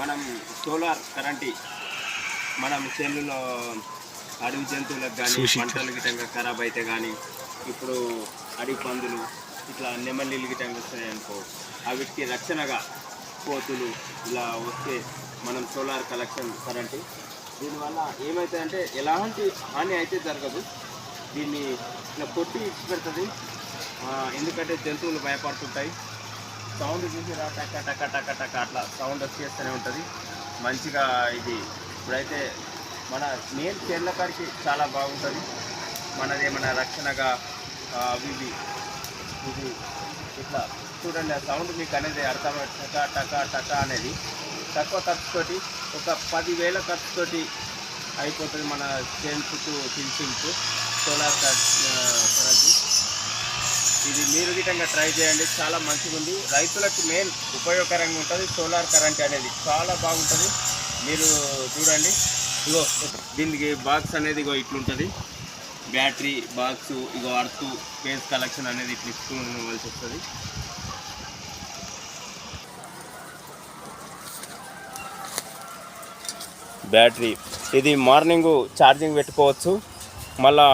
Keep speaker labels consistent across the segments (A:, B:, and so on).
A: మనం solar current మనం చేనులో అడవి జంతువులకు కానీ పంటలు గిటంగా ఖరాబ్ అయితే కానీ ఇప్పుడు అడవి పందులు ఇట్లా నెమలిలు గిటంగా వస్తున్నాయి అనుకో వీటికి రక్షణగా కోతులు ఇలా వస్తే మనం సోలార్ కలెక్షన్ కరెంటు. దీనివల్ల ఏమవుతుందంటే ఎలాంటి హాని అయితే జరగదు. దీన్ని ఇట్లా కొట్టి ఇచ్చి పెడుతుంది ఎందుకంటే జంతువులు భయపడుతుంటాయి. సౌండ్ చూసిరా? టక్క టక్క టక్క టక్క అట్లా సౌండ్ వచ్చేస్తూనే ఉంటుంది. మంచిగా ఇది ఇప్పుడైతే మన మెయిన్ చేళ్ళ కాడికి చాలా బాగుంటుంది. మనది ఏమైనా రక్షణగా అవి ఇవి. ఇది ఇట్లా చూడండి ఆ సౌండ్ మీకు అనేది అర్థమై టక టక టక అనేది తక్కువ ఖర్చుతోటి ఒక పదివేల ఖర్చుతోటి అయిపోతుంది మన చేను చుట్టూ సోలార్ ఇది మీరు గిటంగా ట్రై చేయండి. చాలా మంచిగా ఉంది రైతులకు మెయిన్ ఉపయోగకరంగా ఉంటుంది. సోలార్ కరెంట్ అనేది చాలా బాగుంటుంది. మీరు చూడండి. ఇగో దీనికి బాక్స్ అనేది ఇగో ఇట్లుంటుంది. బ్యాటరీ బాక్స్ ఇగో అర్త్ పేస్ కలెక్షన్ అనేది ఇట్లా ఇచ్చుకోవాల్సి వస్తుంది. బ్యాటరీ ఇది మార్నింగ్ ఛార్జింగ్ పెట్టుకోవచ్చు. మళ్ళా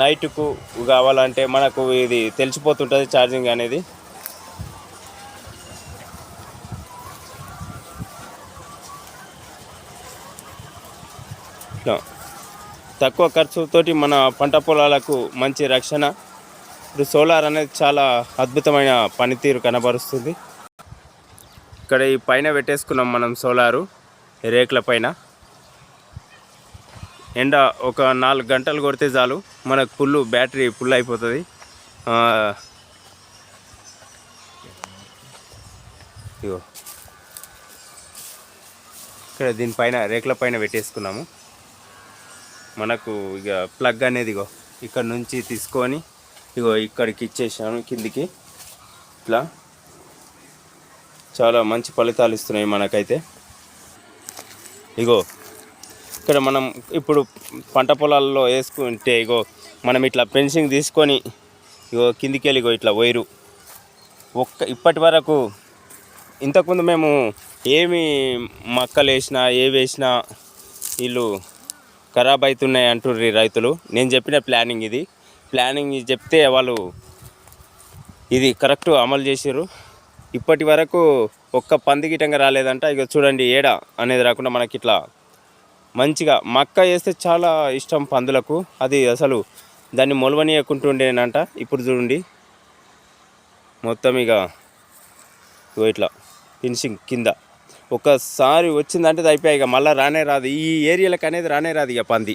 A: నైట్కు కావాలంటే మనకు ఇది తెలిసిపోతుంటుంది ఛార్జింగ్ అనేది. తక్కువ ఖర్చుతోటి మన పంట పొలాలకు మంచి రక్షణ. ఇప్పుడు సోలార్ అనేది చాలా అద్భుతమైన పనితీరు కనబరుస్తుంది. ఇక్కడ ఈ పైన పెట్టేసుకున్నాం మనం సోలారు రేకుల పైన. ఎండ ఒక నాలుగు గంటలు కొడితే చాలు. మనకు ఫుల్ బ్యాటరీ ఫుల్ అయిపోతుంది. ఇగో. ఇక్కడ దీనిపైన రేకుల పైన పెట్టేసుకున్నాము. మనకు ఇక ప్లగ్ అనేది ఇగో ఇక్కడ నుంచి తీసుకొని ఇగో ఇక్కడికి ఇచ్చేసాను కిందికి. ఇట్లా. చాలా మంచి ఫలితాలు ఇస్తున్నాయి మనకైతే. ఇగో. ఇక్కడ మనం ఇప్పుడు పంట పొలాల్లో వేసుకుంటే ఇగో మనం ఇట్లా ఫెన్సింగ్ తీసుకొని ఇగో కిందికి వెళ్ళి ఇగో ఇట్లా వైరు. ఒక్క ఇప్పటి వరకు ఇంతకుముందు మేము ఏమి మక్కలు వేసినా ఏ వేసినా వీళ్ళు ఖరాబ్ అవుతున్నాయి అంటుర్రు రైతులు. నేను చెప్పిన ప్లానింగ్ ఇది. ప్లానింగ్ ఇది చెప్తే వాళ్ళు ఇది కరెక్ట్ అమలు చేసారు ఇప్పటి వరకు ఒక్క పంది గిటంగా రాలేదంట. ఇక చూడండి ఏడ అనేది రాకుండా మనకి ఇట్లా మంచిగా మక్క వేస్తే చాలా ఇష్టం పందులకు. అది అసలు దాన్ని మొలవనీయకుంటుండేనంట. ఇప్పుడు చూడండి. మొత్తం ఇక ఇట్లా ఫినిషింగ్ కింద. ఒకసారి వచ్చిందంటే అది అయిపోయాయి ఇక. మళ్ళీ రానే రాదు. ఈ ఏరియాలకు అనేది రానే రాదు ఇక పంది.